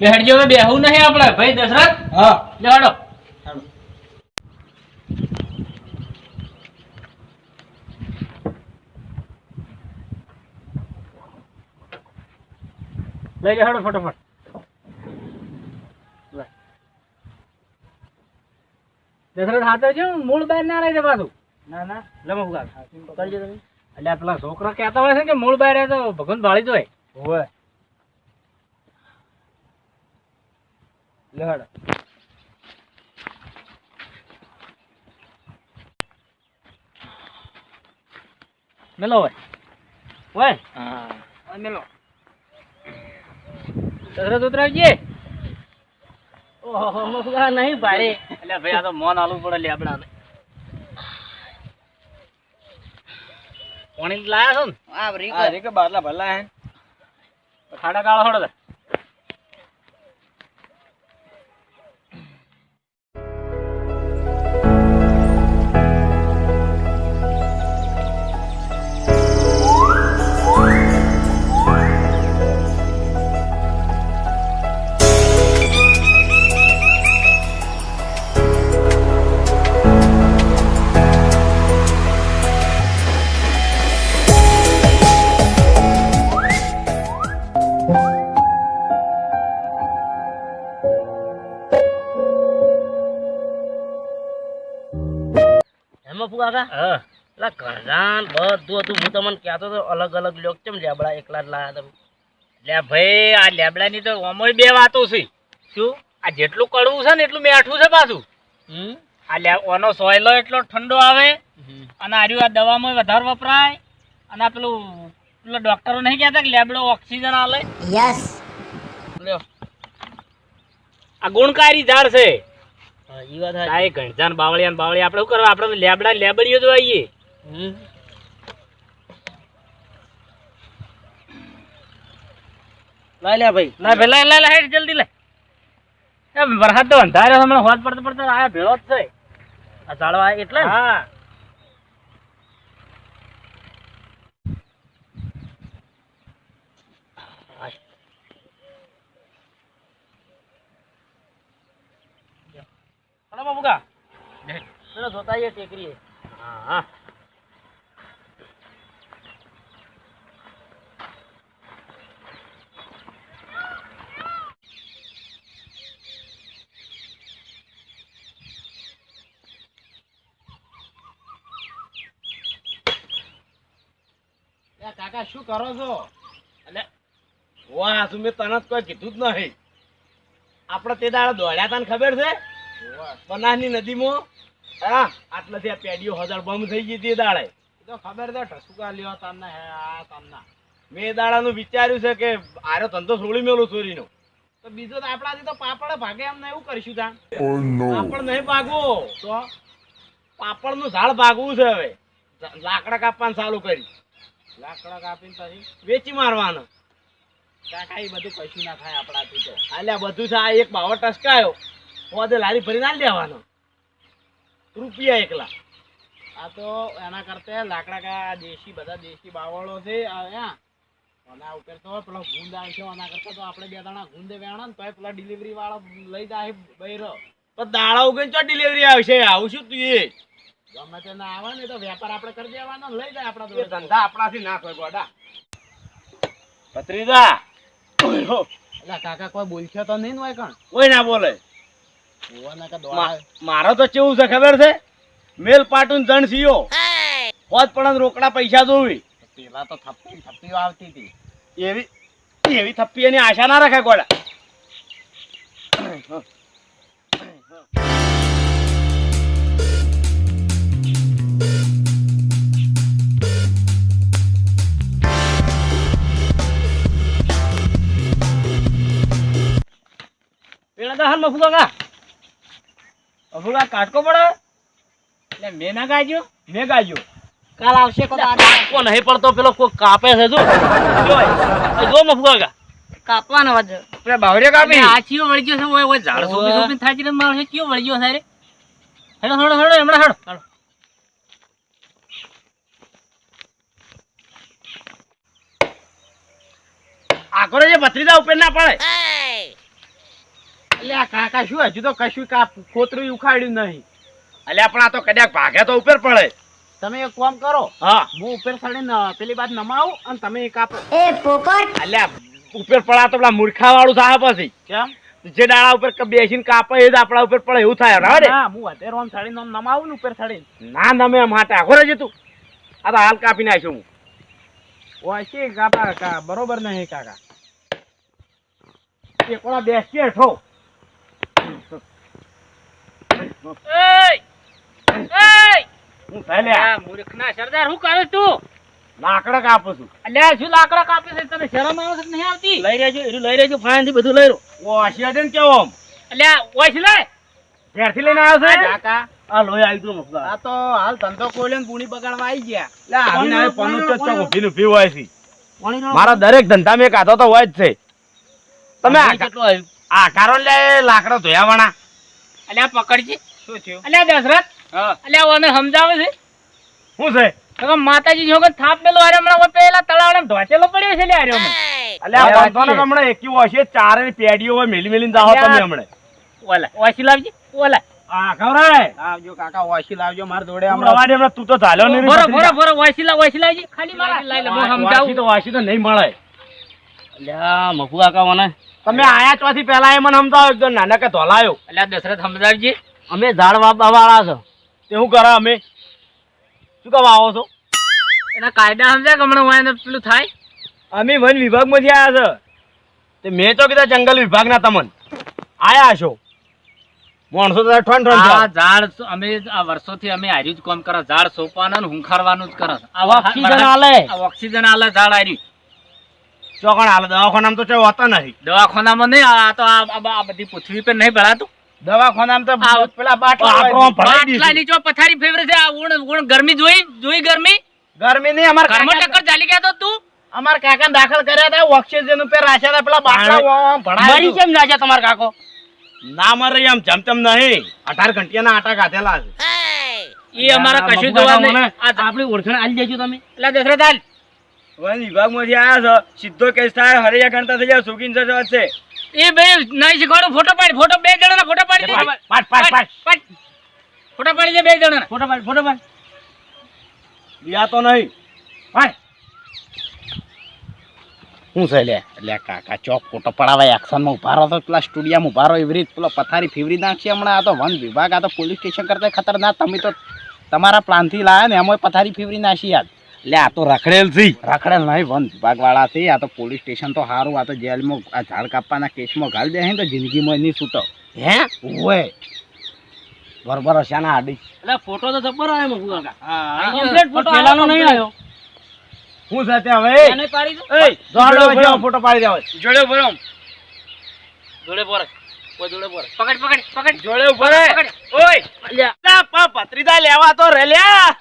બેહડજો હવે બેહવું નહીં આપણે. ભાઈ દશરથ? હા. લે લઈ હાડો ફટાફટ. દશરથ હાથે છે મૂળ બહાર ના રહી છે પાછું. ના ના. લમો કરજો તમે. એટલે પેલા છોકરા કહેતા હોય છે કે મૂળ બહાર રહે તો ભગવાન ભાળી દો હોય. લે હાડો મેલો ઓય ઓય હા. મેલો. દશરથ ઉતરાવજે ઓહો મફુગા નહીં ભારે એટલે ભાઈ આ તો મોન આલુ પડે લેબડાને પાણી લાયા છો ને? હા રીક બારલા ભલા હે. ખાડા કાળા થોડા કાકા હા. પેલા કરજાન બધું હતું. હું તમને કહેતો હતો અલગ અલગ લોક કેમ લેબડા એકલા જ લાયા તમે. લે ભાઈ આ લેબડાની તો ઓમોય બે વાતો છે. શું? આ જેટલું કડવું છે ને એટલું મેઠું છે પાછું. હમ. આ લે ઓનો સોયલો એટલો ઠંડો આવે અને આર્યું આ દવામાં વધારે વપરાય અને આ પેલું પેલા ડોક્ટરો નહીં કહેતા કે લેબડો ઓક્સિજન આલે? લ્યો. આ ગુણકારી ઝાડ છે. ઈ વાત હાચી. આ એ બાવળિયા ને બાવળિયા. આપણે શું કરવા? આપણે લેબડા ને લેબડીઓ જ આવીએ. લાઈ લે ભાઈ. ના પેલા લે લે હેડ જલ્દી લે એ વરસાદ તો અંધારે હમણાં. પડતો પડતો આ ભેળો જ છે. આ ઝાડવા એટલે હા હલો બાબુકા પેલો જોતા આવીએ ટેકરીએ. હા હા. કાકા શું કરો છો? એટલે વાહ મેં તને જ કોઈ કીધું જ નહીં. આપણે તે દાડે દોડ્યા તને ખબર છે? બનાસની નદીમાં. હા આટલાથી આ પેડીઓ હજાર બંધ થઈ ગઈ તે દાડે. તો ખબર છે ઠસુકા લ્યો તમને હે આ તમને. મેં દાડાનું વિચાર્યું છે કે આરો ધંધો છોડી મેલું ચોરીનો તો બીજો તો આપણાથી તો પાપડ ભાગે એમ એવું કરીશું તા. પાપડ નહીં ભાગવો. તો પાપડનું ઝાડ ભાગવું છે હવે. લાકડા કાપવાનું ચાલુ કરી લાકડા કાપીને પછી વેચી મારવાનું. કાકા એ બધું કશું ના થાય આપણાથી તો. આલ્યા બધું છે આ એક બાવો ટસકાયો. પોદે લારી ભરી ના લેવાનો રૂપિયા એકલા. આ તો એના કરતા લાકડા કા દેશી બધા દેશી બાવળો છે આ આના ઉપર તો પેલો ગુંદ આવે છે આના કરતા તો આપણે બે દાણા ગુંદ વેણા ને તો પેલા ડિલિવરી વાળો લઈ જાય બૈરો. તો દાડા ઉગીને તો ડિલિવરી આવશે આવું શું તું એ? ગમે તે ના આવે ને તો વેપાર આપણે કરી દેવાનો લઈ જાય આપણા ધંધા આપણાથી ના થાય ગોડા. પત્રીદા એટલે કાકા કોઈ બોલશે તો નહીં ને કણ? કોઈ ના બોલે. મારો તો કેવું છે ખબર છે? મેલ પાટુન જણ સીઓ. હોત પણ રોકડા પૈસા જોવી. પેલા તો થપ્પી થપ્પી આવતી હતી. એવી એવી થપ્પી એની આશા ના રાખે ગોળા. પેલા તો હાલ મફુકા મફુકા કાટકો પડે? એટલે મેં ના ગાજ્યો? મેં ગાજ્યો. કાલ આવશે કાટકો નહીં પડતો પેલો કોઈ કાપે છે જો. જો મફુગા કાપવાનો વાત છે. પેલા બાવરિયા કાપી? આ ચીઓ વળગ્યો છે ઓય ઓય ઝાડ સોપી સોપીને થાજી ને માણસ ચીઓ વળગ્યો છે રે હેડો હેડો હેડો હમણા હેડો. હેડો. આખો જે ભત્રીજા ઉપર ના પડે. આ કાકા શું હજુ તો કશું કાપ કોતરું ઉખાડ્યું નહીં. અલ્યા પણ આ તો કદાચ ભાગે તો ઉપર પડે. તમે એક કામ કરો. હા. હું ઉપર ચડીને પેલી બાદ નમાવું અને તમે એક આપો. એ પોપટ. અલ્યા ઉપર પડા તો પેલા મૂર્ખા વાળું થાય પછી. કેમ? જે ડાળા ઉપર બેસીને કાપે એ જ આપણા ઉપર પડે એવું થાય હું અત્યારે આમ ચડીને આમ નમાવું ને ઉપર ચડીને ના નમે માટે આખો રહેજે તું. આ તો હાલ કાપી નાખ્યો હું. ઓછી કાપા બરોબર નહીં કાકા. એકલા બેસી હેઠો એય! એય! હું થાય આ મૂર્ખના સરદાર શું કરે તું? લાકડા કાપું છું. અલ્યા શું લાકડા કાપે છે? તને શરમ આવે છે નહીં આવતી? લઈ રહેજો એરું લઈ રહેજો ફાઈનથી બધું લઈ રહ્યો ઓછી હટે ને કેવો આમ? અલ્યા ઓય લે. ઘેરથી લઈને આવ્યો છે? કાકા આ લોહી આવી ગયું મફુકા આ તો હાલ ધંધો કોઈને પૂણી બગાડવા આવી ગયા. લે આવીને આવે પનું હોય છે. મારા દરેક ધંધા મેં કાતો તો હોય જ છે. તમે આ કેટલું આવ્યું? આ કારો લે લાકડા ધોયા વાળા અલ્યા પકડજી. શું થયું? અલ્યા દશરથ? અલ્યા ઓને સમજાવે છે? શું છે? તો માતાજી જોગન થાપ મેલો આરે હમણાં પેલા તળાવડે ધોચેલો પડ્યો છે લે આરે અલ્યા વાંધો હમણાં એકી હોય ચારે ની હોય મેલી મેલીને જાઓ તમે હમણાં. ઓલા ઓછી લાવજી ઓલા. આ ખવરાય. આવજો કાકા વાસી લાવજો માર જોડે હમણાં. વાડે હમણાં તું તો ચાલ્યો નહીં રે ભરો ભત્રીજા. ભરો ભરો ઓછી લાવ લાવજી. ખાલી મારા. લઈ લે હું સમજાવું. તો વાસી તો નહીં મળે. અલ્યા મફુકા કા મને. તમે આયા ચોથી પહેલા એ મને સમજાવો એકદમ નાના કે ધોલાયો. એટલે દશરથ સમજાવજી. અમે ઝાડ વાપવા વાળા છો. તે શું કરે અમે? શું કામ આવો છો? એના કાયદા સમજાય હમણાં હું એને પેલું થાય? અમે વન વિભાગમાંથી આવ્યા છો. તે મેં તો કીધા જંગલ વિભાગના તમન. આયા છો. માણસો તો ઠણ ઠણ આ ઝાડ અમે આ વર્ષોથી અમે હાર્યું જ કામ કરે. ઝાડ સોપવાના ને હુંખારવાનું જ કરે. આ ઓક્સિજન આલે. ઓક્સિજન આલે ઝાડ હાર્યું. ચોકણ હાલ દવાખાનામાં તો ચાલો હોતા નથી દવાખાનામાં નહીં આ તો આ બધી પૃથ્વી પર નહીં ભરાતું. દવાખાનામાં તો પેલા બાટલા આપણો હોય. ભરાઈ દીધું. બાટલાની જો પથારી ફેવરે છે આ ઉણ ઉણ ગરમી જોઈ જોઈ ગરમી? ગરમી નહીં અમાર ઘરમાં ટક્કર ચાલી ગયા તો તું? અમાર કાકા દાખલ કર્યા હતા ઓક્સિજન ઉપર રાખ્યા હતા પેલા બાટલા આમ મરી કેમ ના છે તમારો કાકો? ના મરે એમ ચમચમ નહીં. ઘંટિયાના આટા કાઢેલા છે. એ અમારા કશું જોવા. નહીં આપણી ઓળખાણ આલી દેજો તમે. એટલે દશરથ હાલ વન વિભાગમાંથી આવ્યા છે સીધો કેસ થાય હરિયા ગણતા થઈ જાય સુકીન છે એ બે નહીં શીખવાડો ફોટો પાડ ફોટો બે જણાના ફોટો પાડી દે. પાડ પાડ પાડ પાડ. ફોટો પાડી દે બે જણાના. ફોટો પાડ ફોટો પાડ. લિયા તો નહીં. પાડ. શું છે લે એટલે કાકા ચોક ફોટો પડાવાય એક્શનમાં ઊભા રહો તો પેલા સ્ટુડિયામાં ઊભા રહો એવી રીત. પેલો પથારી ફેવરી નાખશે હમણાં. આ તો વન વિભાગ આ તો પોલીસ સ્ટેશન કરતા ખતરનાક. તમે તો તમારા પ્લાનથી લાયા ને એમાં પથારી ફેવરી નાખી યાદ. એટલે આ તો રખડેલ છે. રખડેલ નહીં વન વિભાગ વાળા છે. આ તો પોલીસ સ્ટેશન તો સારું આ તો જેલમાં આ ઝાડ કાપવાના કેસમાં ગાળી દે તો જિંદગીમાં નહીં છૂટો. હે? ઓય બરોબર હશે ના આડી. એટલે ફોટો તો જબર આવ્યો મફુકા કાકા. હા કમ્પ્લીટ ફોટો પેલાનો નહીં આવ્યો. હું સાથે હવે એને પાડી દો. એ જોડે ઊભો ફોટો પાડી દેવો. જોડે ઊભો જોડે પોરે જોડે પોરે પકડ પકડ પકડ. જોડે ઊભો રહે પકડ. ઓય. અલ્યા. પા પત્રીદા લેવા તો રે લ્યા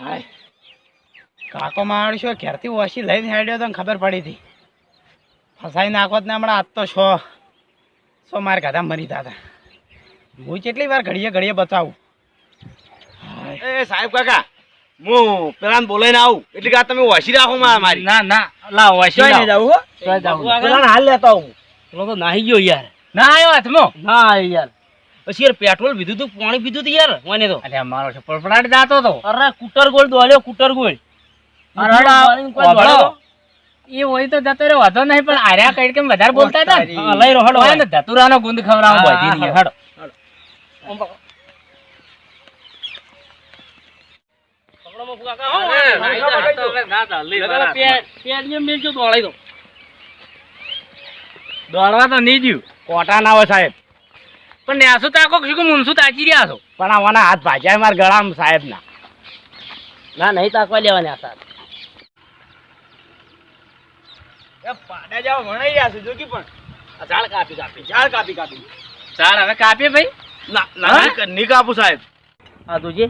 હાય. કાકો માણસો ઘેરથી ઓછી લઈને હેડ્યો તો ખબર પડી હતી. ફસાઈ નાખોત ને હમણાં આજ તો છો. સો માર ગાધા મરી દાદા હું કેટલી વાર ઘડીએ ઘડીએ બતાવું? એ સાહેબ કાકા હું પેલા બોલાઈને આવું. એટલે કે આ તમે વસી રાખો મારી ના ના લા વાસી ચોય નહીં જાવું હો? ચોય હાલ લેતો આવું. પેલો તો નાહી ગયો યાર. ના આવ્યો હાથમાં? ના યાર. પછી યાર પેટ્રોલ પીધું તું પાણી પીધું તું યાર મને તો. અરે મારો છે પડપડાટ જાતો તો. અરે કુટર ગોળ દોડ્યો કુટર ગોળ. અરે? એ હોય તો જતો વાંધો નહીં પણ આર્યા કઈ કેમ વધારે બોલતા હતા? લઈ હડો, ને ધતુરાનો ગુંદ ખવડાવો બધી હડો. દોડવા તો નહીં જ્યું કોટા ના હોય સાહેબ. પણ ન્યાસુ તાકો શું મુનસુ તાચી રહ્યા છો. પણ આવાના હાથ ભાજ્યા મારા ગળામાં સાહેબ ના ના નહીં તાકવા લેવાની આ સાથ. પાડા જાવ વણાઈ રહ્યા છે જોકી પણ. આ ઝાડ કાપી કાપી ઝાડ કાપી કાપી. ચાલ હવે કાપીએ ભાઈ? ના ના ની કાપું સાહેબ. આ તુજે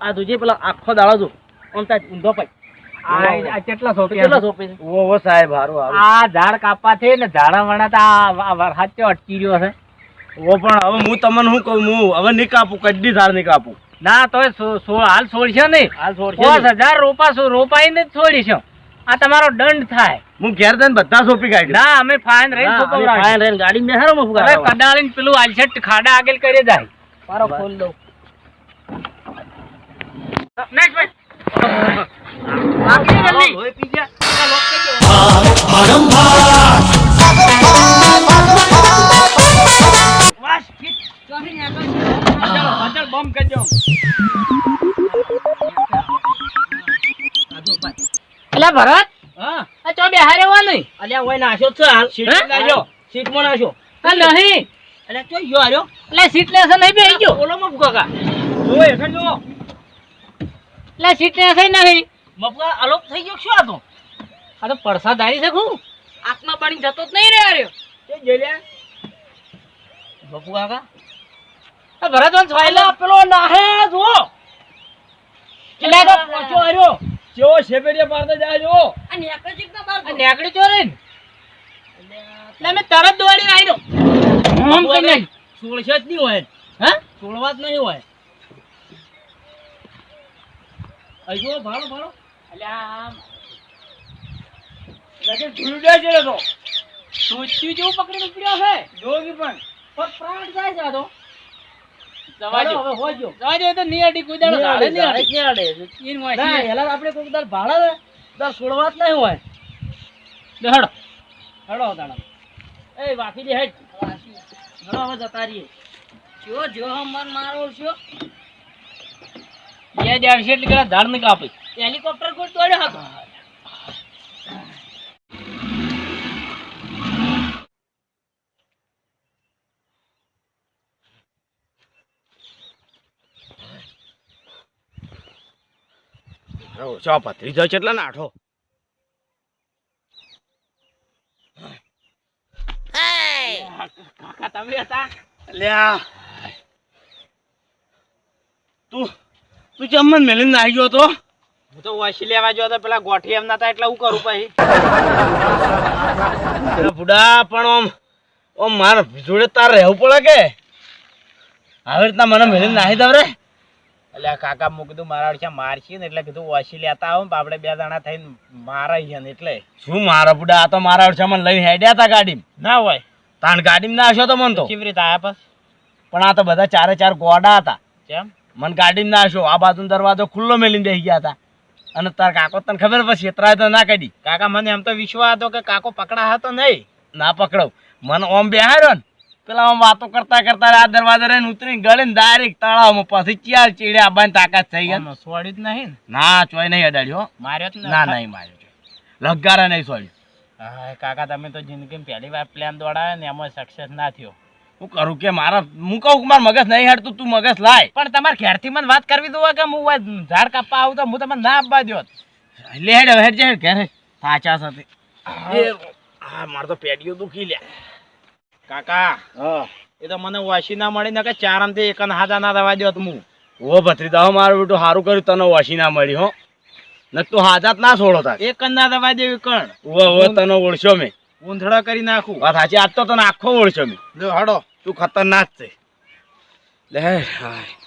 આ તુજે પેલા આખો દાડો જો આમ તાજ ઊંધો પાય. આ આ કેટલા તો કેટલા છે? સોંપે ઓ સાહેબ હારું હારું. આ ઝાડ કાપવા છે ને ઝાડા વણાતા આ વરસાદ અટકી રહ્યો છે. ઓ પણ હવે હું તમને શું કહું હું હવે નહીં કાપું કદી ધાર નહીં કાપું ના સો- હાલ છોડશે નહીં. હાલ છોડશે હજાર રોપા રોપાઈ રોપાઈને જ છોડીશું. આ તમારો દંડ થાય. હું ઘેર જઈને બધા સોંપી કાઢી ના અમે ફાઈન રહીને ના, ફાઇન રહીને ગાડી બેહારો માં અરે ફુગાડવા. કડાળીને પેલું આલસેટ ખાડા આગળ કરી જાય. મારો ખોલ દઉં. નેક્સ્ટ ભાઈ. બાકી જલ્દી. લોહી પી ગયા. લોક કરી દો. બોમ્બ કરજો. એલા ભરત. હા. આ ચો બેહારે નહીં? અલ્યા ઓય નાશો છે હાલ. હે? નાખ્યો સીટમાં નાખ્યો આ નહીં. અલ્યા ચો યો આર્યો એટલે સીટ લેસે નહીં બેહી ગયો. ઓલોમાં ફુગાકા જો હેઠળ જો. એટલે સીટ લેસે નહીં. મફુગા અલોપ થઈ ગયો શું આ તો? આ તો પરસાદ આવી શકું આત્મા પાણી જતો જ નહીં રે આર્યો તે જોઈ મફુગા કા? આ ભરત વંશ વાયલા. પેલો નાહે જો એટલે તો પહોંચ્યો હાર્યો કેવો શેપેડિયા મારતા જાય જો. આ નેકડી ચીક તો આ નેકડી ચોરે ને એટલે અમે તરત દોડી આવ્યો આમ કે નહીં. સોળશે જ નહીં હોય. હા? સોળવા જ નહીં હોય. અહીં જો ભાળો ભાડો અલ્યા ધૂળ જાય છે તો. સોચ્યું જેવું પકડીને ઉપડ્યો છે. જોગી પણ. પણ પ્રાણ જાય છે તો. હેલિકોપ્ટર કોઈ તોડ્યો હતો ચા જાય કેટલા નાઠો. કાકા તમે હતા? લ્યા. તું તું જમન મેલીને નાહી ગયો તો? હું તો વાસી લેવા ગયો હતો પેલા ગોઠી એમ નતા એટલે હું કરું પછી? બુડા પણ ઓમ ઓમ મારે જોડે તાર રહેવું પડે કે? આવી રીતના મને મેલીને નાહી દવ રે. એટલે કાકા મેં કીધું મારા અડચા મારશી ને એટલે કીધું ઓછી લેતા આવો આપડે આપણે બે જણા થઈને મારાય છે ને એટલે. શું મારા બુડા આ તો મારા અડસામાં લઈને હેડ્યા હતા ગાડી ના હોય. તાણ ગાડીમાં ના હશો તો મન તો. કેવી રીતે આયા પછી? પણ આ તો બધા ચારે ચાર ગોડા હતા. કેમ? મને ગાડીમાં ના હશો. આ બાજુ દરવાજો ખુલ્લો મેલીને બેસી ગયા હતા. અને તાર કાકો તને ખબર પછી છેતરાય તો ના કાઢી કાકા મને એમ તો વિશ્વાસ હતો કે કાકો પકડા હતો નહીં. ના પકડો મને ઓમ બેહાર્યો ને. પેલા આમ વાતો કરતા કરતા આ દરવાજા રહીને ઉતરી ગળે ને ડાયરેક્ટ તળાવમાં પછી ચાર ચીડે આબાની તાકાત થઈ ગયા સોડી જ નહીં ના? ચોય નહીં અડાડ્યો માર્યો જ ના નહીં માર્યો લગારા નહીં સોડ્યું હા કાકા તમે તો જિંદગીમાં પહેલી વાર પ્લાન દોડાયો ને એમાં સક્સેસ ના થયો. હું કરું કે મારા હું કહું કે મારું મગજ નહીં હાડતું તું મગજ લાય. પણ તમારે ઘેરથી મને વાત કરવી દો કે હું ઝાડ કાપવા આવું તો હું તમને ના આપવા દો લે હેડ હવે હેડ જે હેડ ઘેર હેડ. સાથે. મારે તો પેડીઓ દુખી લે કાકા હા. એ તો મને વાસી ના મળી ને કે ચારણથી એક હાથા ના દવા દો હું. ઓ ભત્રીદા મારું બેટું સારું કર્યું તને વાસી ના મળી હો. ન તું હાજાત ના છોડો તાર. એક ના દવા દેવી કણ. ઓ ઓ તને ઓળશો મેં. ઊંધડા કરી નાખું. વાત સાચી આજ તો તને આખો ઓળશો મેં. લો હડો. તું ખતરનાક છે. લે હાય.